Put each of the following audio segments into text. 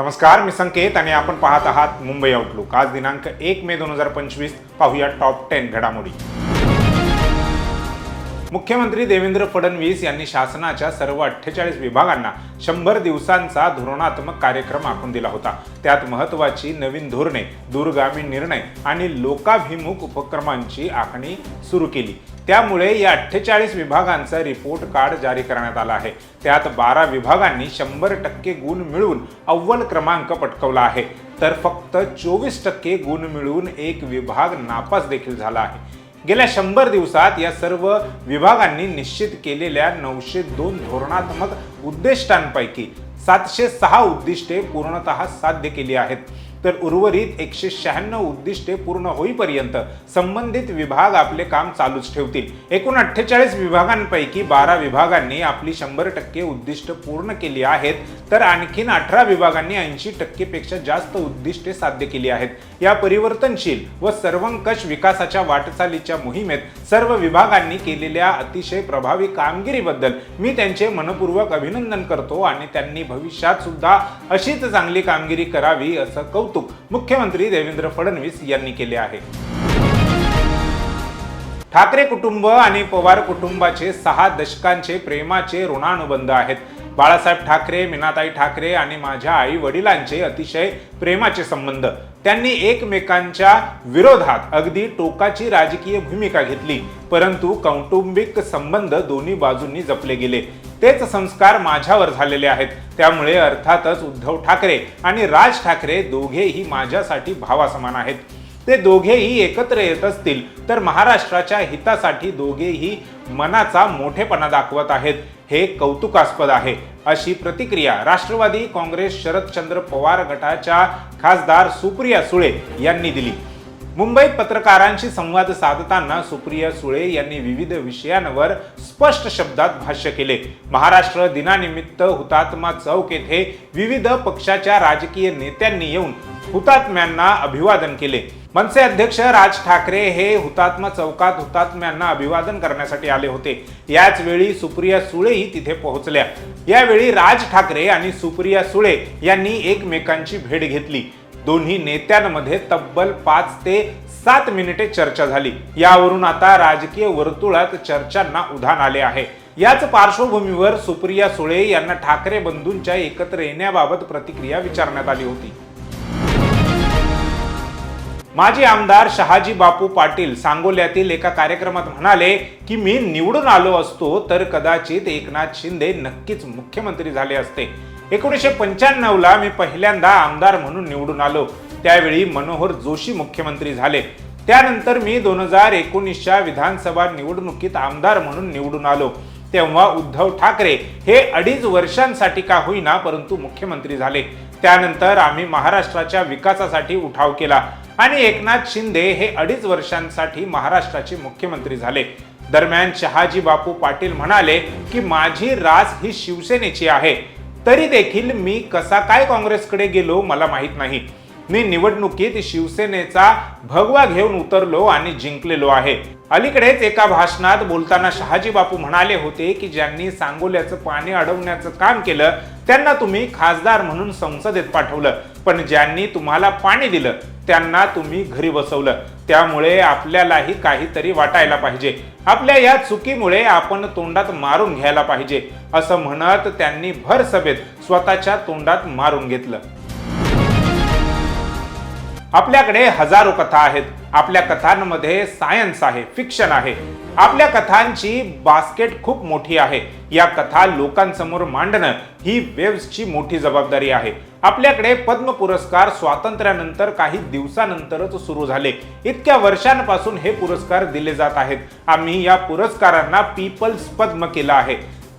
नमस्कार मी संकेत आणि आपण पाहत आहात मुंबई आउटलुक आज दिनांक एक मे दोन हजार पंचवीस पाहूया टॉप टेन घडामोडी. मुख्यमंत्री देवेंद्र फडणवीस यांनी शासनाच्या सर्व अठ्ठेचाळीस विभागांना शंभर दिवसांचा धोरणात्मक कार्यक्रम आखून दिला होता. त्यात महत्त्वाची नवीन धोरणे दूरगामी निर्णय आणि लोकाभिमुख उपक्रमांची आखणी सुरू केली. त्यामुळे या अठ्ठेचाळीस विभागांचा रिपोर्ट कार्ड जारी करण्यात आला आहे. त्यात बारा विभागांनी शंभर टक्के गुण मिळवून अव्वल क्रमांक पटकवला आहे. तर फक्त चोवीस टक्के गुण मिळवून एक विभाग नापास देखील झाला आहे. गेल्या शंभर दिवसात या सर्व विभागांनी निश्चित केलेल्या नऊशे दोन धोरणात्मक उद्दिष्टांपैकी सातशे सहा उद्दिष्टे पूर्णतः साध्य केली आहेत. तर उर्वरित एकशे शहाण्णव उद्दिष्टे पूर्ण होईपर्यंत संबंधित विभाग आपले काम चालूच ठेवतील. एकूण अठ्ठेचाळीस विभागांपैकी बारा विभागांनी आपली शंभर टक्के उद्दिष्ट पूर्ण केली आहेत. तर आणखीन अठरा विभागांनी ऐंशी टक्केपेक्षा जास्त उद्दिष्टे साध्य केली आहेत. या परिवर्तनशील व सर्वंकष विकासाच्या वाटचालीच्या मोहिमेत सर्व विभागांनी केलेल्या अतिशय प्रभावी कामगिरीबद्दल मी त्यांचे मनपूर्वक अभिनंदन करतो आणि त्यांनी भविष्यात सुद्धा अशीच चांगली कामगिरी करावी असं कौतुक कौतुक मुख्यमंत्री देवेंद्र फडणवीस यांनी केले आहे. ठाकरे कुटुंब आणि पवार कुटुंबाचे सहा दशकांचे प्रेमाचे ऋणानुबंध आहेत. बाळासाहेब ठाकरे मीनाताई ठाकरे आणि माझ्या आई वडिलांचे अतिशय प्रेमाचे संबंध. त्यांनी एकमेकांच्या विरोधात अगदी टोकाची राजकीय भूमिका घेतली परंतु कौटुंबिक संबंध दोन्ही बाजूंनी जपले गेले. तेच संस्कार माझ्यावर झालेले आहेत. त्यामुळे अर्थातच उद्धव ठाकरे आणि राज ठाकरे दोघेही माझ्यासाठी भावासमान आहेत. ते दोघेही एकत्र येत असतील तर महाराष्ट्राच्या हितासाठी दोघेही मनाचा मोठेपणा दाखवत आहेत. हे कौतुकास्पद आहे. अशी प्रतिक्रिया राष्ट्रवादी काँग्रेस शरदचंद्र पवार गटाच्या खासदार सुप्रिया सुळे यांनी दिली. मुंबईत पत्रकारांशी संवाद साधताना सुप्रिया सुळे यांनी विविध विषयांवर स्पष्ट शब्दात भाष्य केले. महाराष्ट्र दिनानिमित्त हुतात्मा चौक येथे विविध पक्षाच्या राजकीय नेत्यांनी येऊन हुतात्म्यांना अभिवादन केले. मनसे अध्यक्ष राज ठाकरे हे हुतात्मा चौकात हुतात्म्यांना अभिवादन करण्यासाठी आले होते. याच वेळी सुप्रिया सुळेही तिथे पोहोचल्या. यावेळी राज ठाकरे आणि सुप्रिया सुळे यांनी एकमेकांची भेट घेतली. दोन्ही नेत्यांमध्ये तब्बल पाच ते सात मिनिटे चर्चा झाली. यावरून आता राजकीय वर्तुळात चर्चांना उधाण आले आहे. याच पार्श्वभूमीवर सुप्रिया सुळे यांना ठाकरे बंधूंच्या एकत्र येण्याबाबत प्रतिक्रिया विचारण्यात आली होती. माजी आमदार शहाजी बापू पाटील सांगोल्यातील एका कार्यक्रमात म्हणाले की मी निवडून आलो असतो तर कदाचित एकनाथ शिंदे नक्कीच मुख्यमंत्री झाले असते. एकोणीसशे पंच्याण्णवला मी पहिल्यांदा आमदार म्हणून निवडून आलो. त्यावेळी मनोहर जोशी मुख्यमंत्री झाले. त्यानंतर मी दोन हजार एकोणीसच्या विधानसभा निवडणुकीत आमदार म्हणून निवडून आलो. तेव्हा उद्धव ठाकरे हे अडीच वर्षांसाठी का होईना परंतु मुख्यमंत्री झाले. त्यानंतर आम्ही महाराष्ट्राच्या विकासासाठी उठाव केला आणि एकनाथ शिंदे हे अडीच वर्षांसाठी महाराष्ट्राचे मुख्यमंत्री झाले. दरम्यान शहाजी बापू पाटील म्हणाले की माझी रास ही शिवसेनेची आहे. तरी देखील मी कसा काय काँग्रेसकडे गेलो मला माहीत नाही. मी निवडणुकीत शिवसेनेचा भगवा घेऊन उतरलो आणि जिंकलेलो आहे. अलीकडेच एका भाषणात बोलताना शहाजी बापू म्हणाले होते की ज्यांनी सांगोल्याचं पाणी अडवण्याचं काम केलं त्यांना तुम्ही खासदार म्हणून संसदेत पाठवलं. पण ज्यांनी तुम्हाला पाणी दिलं त्यांना तुम्ही घरी बसवलं. त्यामुळे आपल्यालाही काहीतरी वाटायला पाहिजे. आपल्या या चुकीमुळे आपण तोंडात मारून घ्यायला पाहिजे असं म्हणत त्यांनी भर सभेत स्वतःच्या तोंडात मारून घेतलं. आपल्याकडे हजारो कथा आहेत. आपल्या कथांमध्ये सायन्स आहे फिक्शन आहे. आपल्या कथांची बास्केट खूप मोठी आहे. या कथा लोकांसमोर मांडणं ही वेव्सची मोठी जबाबदारी आहे. आपल्याकडे पद्म पुरस्कार स्वातंत्र्यानंतर काही दिवसानंतरच सुरू झाले. इतक्या वर्षांपासून हे पुरस्कार दिले जात आहेत. आम्ही या पुरस्कारांना पीपल्स पद्म केलं आहे.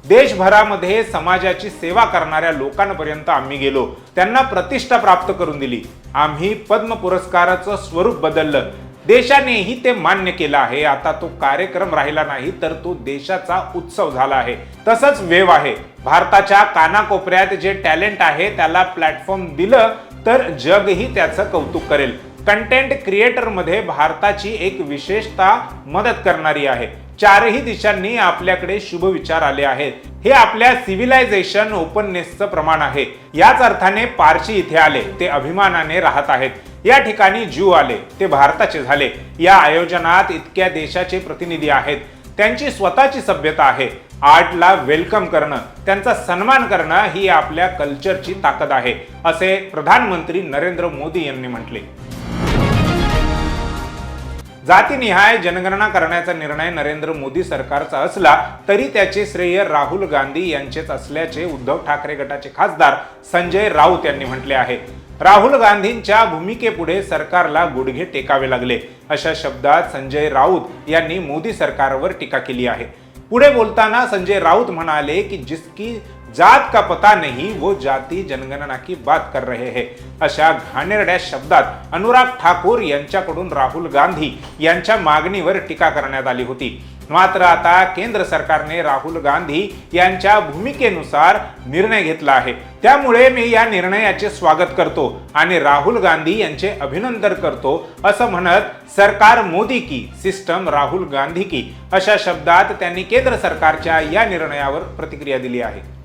देशभरामध्ये समाजाची सेवा करणाऱ्या लोकांपर्यंत आम्ही गेलो. त्यांना प्रतिष्ठा प्राप्त करून दिली. आम्ही पद्म पुरस्काराचं स्वरूप बदललं. देशानेही ते मान्य केलं आहे. आता तो कार्यक्रम राहिला नाही तर तो देशाचा उत्सव झाला आहे. तसंच वेव आहे. भारताच्या कानाकोपऱ्यात जे टॅलेंट आहे त्याला प्लॅटफॉर्म दिलं तर जगही त्याचं कौतुक करेल. कंटेंट क्रिएटरमध्ये भारताची एक विशेषता मदत करणारी आहे. चारही दिशांनी आपल्याकडे शुभ विचार आले आहेत. हे आपल्या सिव्हिलायझेशन ओपननेसचं प्रमाण आहे. याच अर्थाने पारशी इथे आले ते अभिमानाने राहत आहेत. या ठिकाणी ज्यू आले ते भारताचे झाले. या आयोजनात इतक्या देशाचे प्रतिनिधी आहेत. त्यांची स्वतःची सभ्यता आहे. आर्टला वेलकम करणं त्यांचा सन्मान करणं ही आपल्या कल्चरची ताकद आहे असे प्रधानमंत्री नरेंद्र मोदी यांनी म्हटले. जातीनिहाय जनगणना करण्याचा निर्णय नरेंद्र मोदी सरकारचा असला तरी त्याचे श्रेय राहुल गांधी यांचेच असल्याचे उद्धव ठाकरे गटाचे खासदार संजय राऊत यांनी म्हटले आहे. राहुल गांधींच्या भूमिकेपुढे सरकारला गुडघे टेकावे लागले अशा शब्दात संजय राऊत यांनी मोदी सरकारवर टीका केली आहे. पुढे बोलताना संजय राऊत म्हणाले की जिसकी जात का पता नहीं वो जाती जनगणना की बात कर रहे हैं। अशा घाणेरड्या शब्दात अनुराग ठाकूर यांच्याकडून राहुल गांधी यांच्या मागणीवर टीका करण्यात आली होती. मात्र आता केंद्र सरकारने राहुल गांधी यांच्या भूमिकेनुसार निर्णय घेतला आहे. त्यामुळे मी या निर्णयाचे स्वागत करतो आणि राहुल गांधी यांचे अभिनंदन करतो असं म्हणत सरकार मोदी की सिस्टम राहुल गांधी की अशा शब्दात त्यांनी केंद्र सरकारच्या या निर्णयावर प्रतिक्रिया दिली आहे.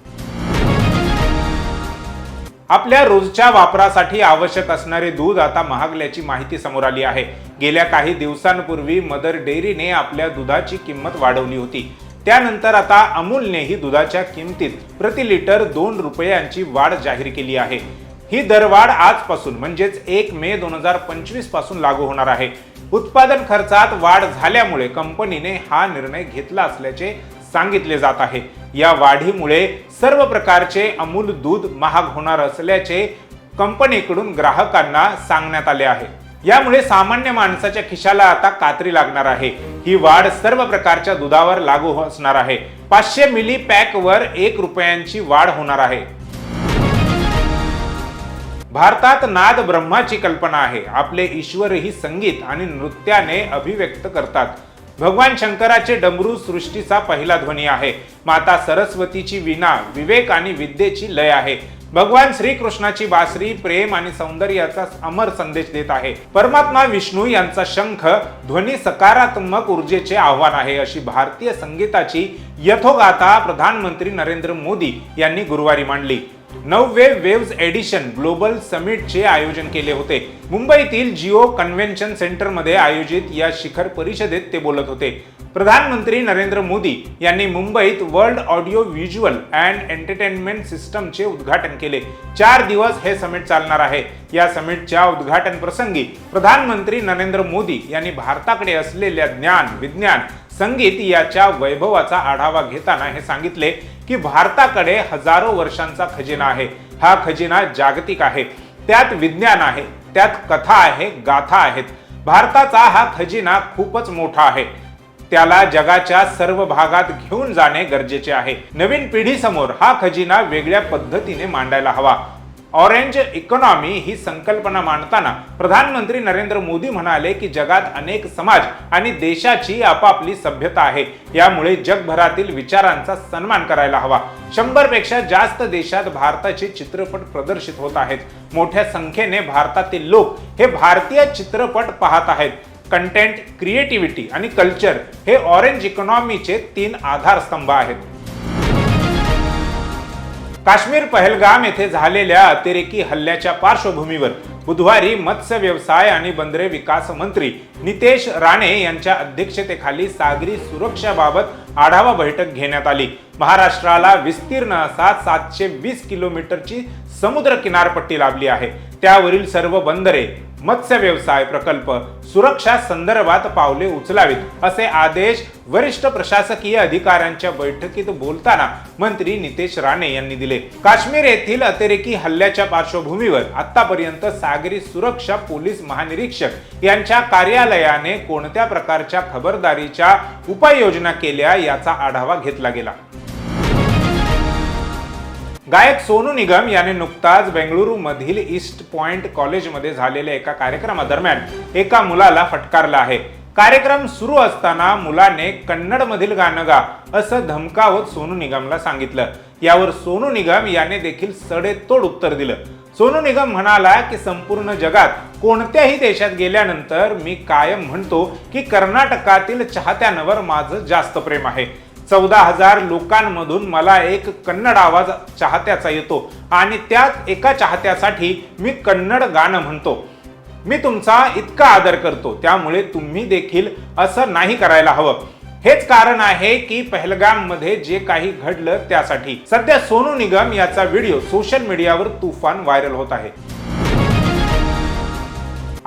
आपल्या रोजच्या वापरासाठी आवश्यक असणारे दूध आता महागल्याची माहिती समोर आली आहे. गेल्या काही दिवसांपूर्वी मदर डेअरीने आपल्या दुधाची किंमत वाढवली होती. त्यानंतर आता अमूलनेही दुधाच्या किमतीत प्रति लिटर दोन रुपयांची वाढ जाहीर केली आहे. ही दरवाढ आजपासून म्हणजेच एक मे दोन हजार पंचवीसपासून लागू होणार आहे. उत्पादन खर्चात वाढ झाल्यामुळे कंपनीने हा निर्णय घेतला असल्याचे सांगितले जात आहे. या वाढीमुळे सर्व प्रकारचे अमूल दूध महाग होणार असल्याचे कंपनीकडून ग्राहकांना सांगण्यात आले आहे. यामुळे सामान्य माणसाच्या खिशाला आता कात्री लागणार आहे. ही वाढ सर्व प्रकारच्या दुधावर लागू असणार आहे. पाचशे मिली पॅक वर एक रुपयांची वाढ होणार आहे. भारतात नाद ब्रह्माची कल्पना आहे. आपले ईश्वरही संगीत आणि नृत्याने अभिव्यक्त करतात. भगवान शंकराचे डमरू सृष्टीचा पहिला ध्वनी आहे. माता सरस्वतीची विना विवेक आणि विद्येची लय आहे. भगवान श्रीकृष्णाची बासरी प्रेम आणि सौंदर्याचा अमर संदेश देत आहे. परमात्मा विष्णू यांचा शंख ध्वनी सकारात्मक ऊर्जेचे आव्हान आहे अशी भारतीय संगीताची यथोगाथा प्रधानमंत्री नरेंद्र मोदी यांनी गुरुवारी मांडली. नववे वेव्ज एडिशन ग्लोबल समिटचे आयोजन केले होते. मुंबईतील जिओ कन्व्हेन्शन सेंटरमध्ये आयोजित या शिखर परिषदेत ते बोलत होते. प्रधानमंत्री नरेंद्र मोदी यांनी मुंबईत world audio visual and entertainment सिस्टमचे उद्घाटन केले. चार दिवस हे समिट चालणार आहे. या समिटच्या उद्घाटन प्रसंगी प्रधानमंत्री नरेंद्र मोदी यांनी भारताकडे असलेल्या ज्ञान विज्ञान संगीत याच्या वैभवाचा आढावा घेताना हे सांगितले की भारताकडे हजारो वर्षांचा खजिना आहे. हा खजिना जागतिक आहे. त्यात विज्ञान आहे. त्यात कथा आहे गाथा आहेत. भारताचा हा खजिना खूपच मोठा आहे. त्याला जगाच्या सर्व भागात घेऊन जाणे गरजेचे आहे. नवीन पिढीसमोर हा खजिना वेगळ्या पद्धतीने मांडायला हवा. ऑरेंज इकॉनॉमी ही संकल्पना मांडताना प्रधानमंत्री नरेंद्र मोदी म्हणाले की जगात अनेक समाज आणि देशाची आपापली सभ्यता आहे. यामुळे जगभरातील विचारांचा सन्मान करायला हवा. शंभरपेक्षा जास्त देशात भारताचे चित्रपट प्रदर्शित होत आहेत. मोठ्या संख्येने भारतातील लोक हे भारतीय चित्रपट पाहत आहेत. कंटेंट क्रिएटिव्हिटी आणि कल्चर हे ऑरेंज इकॉनॉमीचे तीन आधारस्तंभ आहेत. काश्मीर पहलगाम येथे झालेल्या अतिरेकी हल्ल्याच्या पार्श्वभूमीवर बुधवारी मत्स्य व्यवसाय आणि बंदरे विकास मंत्री नितेश राणे यांच्या अध्यक्षतेखाली सागरी सुरक्षाबाबत आढावा बैठक घेण्यात आली. महाराष्ट्राला विस्तीर्ण असा सातशे वीस किलोमीटरची समुद्र किनारपट्टी लाभली आहे. त्यावरील सर्व बंदरे मत्स्य व्यवसाय प्रकल्प सुरक्षा संदर्भात पावले उचलावीत असे आदेश वरिष्ठ प्रशासकीय अधिकाऱ्यांच्या बैठकीत बोलताना मंत्री नितेश राणे यांनी दिले. काश्मीर येथील अतिरेकी हल्ल्याच्या पार्श्वभूमीवर आतापर्यंत सागरी सुरक्षा पोलीस महानिरीक्षक यांच्या कार्यालयाने कोणत्या प्रकारच्या खबरदारीच्या उपाययोजना केल्या याचा आढावा घेतला गेला. गायक सोनू निगम याने नुकताच बेंगळुरू मधील ईस्ट पॉइंट कॉलेजमध्ये झालेल्या एका कार्यक्रमादरम्यान एका मुलाला फटकारला आहे. कार्यक्रम सुरू असताना मुलाने कन्नड मधील गाणं गा असं धमकावत सोनू निगमला सांगितलं. यावर सोनू निगम याने देखील सडेतोड उत्तर दिलं. सोनू निगम म्हणाला की संपूर्ण जगात कोणत्याही देशात गेल्यानंतर मी कायम म्हणतो की कर्नाटकातील चाहत्यांवर माझं जास्त प्रेम आहे. चौदा हजार लोकांमधून मला एक कन्नड आवाज चाहत्याचा येतो. आणि त्याच एका चाहत्यासाठी मी कन्नड गाणं म्हणतो. मी तुमचा इतका आदर करतो त्यामुळे तुम्ही देखील असं नाही करायला हवं. हेच कारण आहे की पहलगाममध्ये जे काही घडलं त्यासाठी. सध्या सोनू निगम याचा व्हिडिओ सोशल मीडियावर तुफान व्हायरल होत आहे.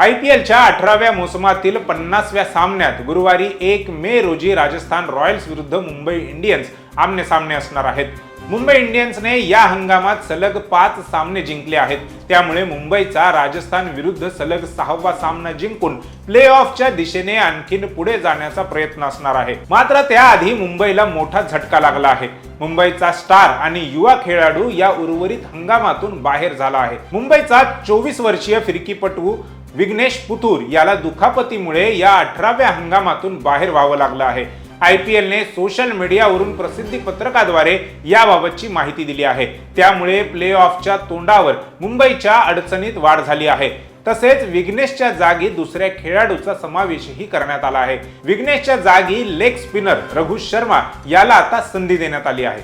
आय पी एलच्या अठराव्या मोसमातील पन्नासव्या सामन्यात गुरुवारी एक मे रोजी राजस्थान रॉयल्स विरुद्ध मुंबई इंडियन्स आमने सामने असणार आहेत. मुंबई इंडियन्सने या हंगामात सलग पाच सामने जिंकले आहेत. त्यामुळे मुंबईचा राजस्थान विरुद्ध सलग सहावा सामना जिंकून प्ले ऑफच्या दिशेने आणखीन पुढे जाण्याचा प्रयत्न असणार आहे. मात्र त्याआधी मुंबईला मोठा झटका लागला आहे. मुंबईचा स्टार आणि युवा खेळाडू या उर्वरित हंगामातून बाहेर झाला आहे. मुंबईचा चोवीस वर्षीय फिरकीपटू विघ्नेश पुतूर याला दुखापतीमुळे या अठराव्या हंगामातून बाहेर व्हावं लागलं आहे. आय पी एलने सोशल मीडियावरून प्रसिद्धी पत्रकाद्वारे याबाबतची माहिती दिली आहे. त्यामुळे प्ले ऑफच्या तोंडावर मुंबईच्या अडचणीत वाढ झाली आहे. तसेच विघ्नेशच्या जागी दुसऱ्या खेळाडूचा समावेशही करण्यात आला आहे. विघ्नेशच्या जागी लेग स्पिनर रघु शर्मा याला आता संधी देण्यात आली आहे.